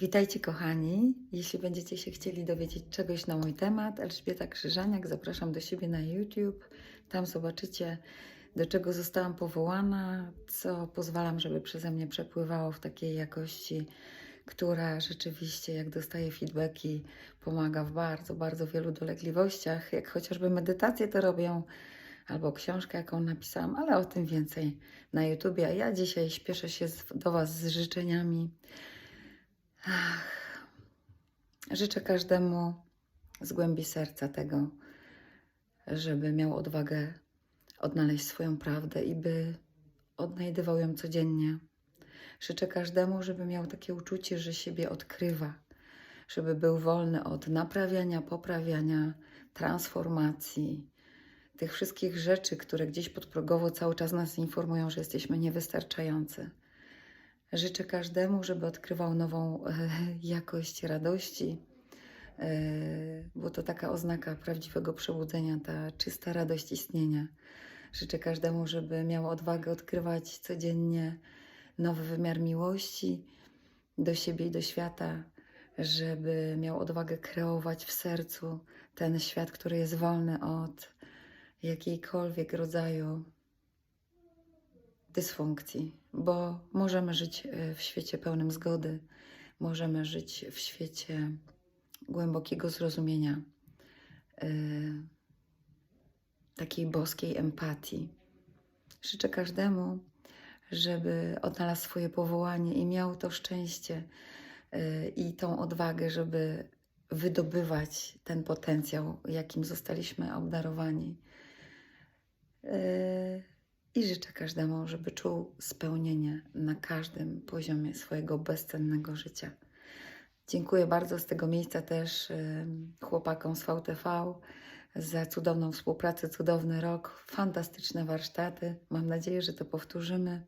Witajcie kochani. Jeśli będziecie się chcieli dowiedzieć czegoś na mój temat, Elżbieta Krzyżaniak, zapraszam do siebie na YouTube. Tam zobaczycie, do czego zostałam powołana, co pozwalam, żeby przeze mnie przepływało w takiej jakości, która rzeczywiście, jak dostaję feedbacki, pomaga w bardzo, bardzo wielu dolegliwościach. Jak chociażby medytację to robią, albo książkę, jaką napisałam, ale o tym więcej na YouTubie. A ja dzisiaj śpieszę się do Was z życzeniami. Ach, życzę każdemu z głębi serca tego, żeby miał odwagę odnaleźć swoją prawdę i by odnajdywał ją codziennie. Życzę każdemu, żeby miał takie uczucie, że siebie odkrywa, żeby był wolny od naprawiania, poprawiania, transformacji, tych wszystkich rzeczy, które gdzieś podprogowo cały czas nas informują, że jesteśmy niewystarczający. Życzę każdemu, żeby odkrywał nową e, jakość radości, e, bo to taka oznaka prawdziwego przebudzenia, ta czysta radość istnienia. Życzę każdemu, żeby miał odwagę odkrywać codziennie nowy wymiar miłości do siebie i do świata, żeby miał odwagę kreować w sercu ten świat, który jest wolny od jakiejkolwiek rodzaju dysfunkcji, bo możemy żyć e, w świecie pełnym zgody, możemy żyć w świecie głębokiego zrozumienia, e, takiej boskiej empatii. Życzę każdemu, żeby odnalazł swoje powołanie i miał to szczęście e, i tą odwagę, żeby wydobywać ten potencjał, jakim zostaliśmy obdarowani. E, I życzę każdemu, żeby czuł spełnienie na każdym poziomie swojego bezcennego życia. Dziękuję bardzo z tego miejsca też chłopakom z VTV za cudowną współpracę, cudowny rok, fantastyczne warsztaty. Mam nadzieję, że to powtórzymy.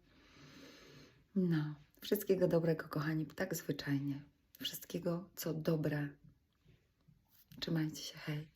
No, wszystkiego dobrego, kochani, tak zwyczajnie. Wszystkiego, co dobre. Trzymajcie się, hej.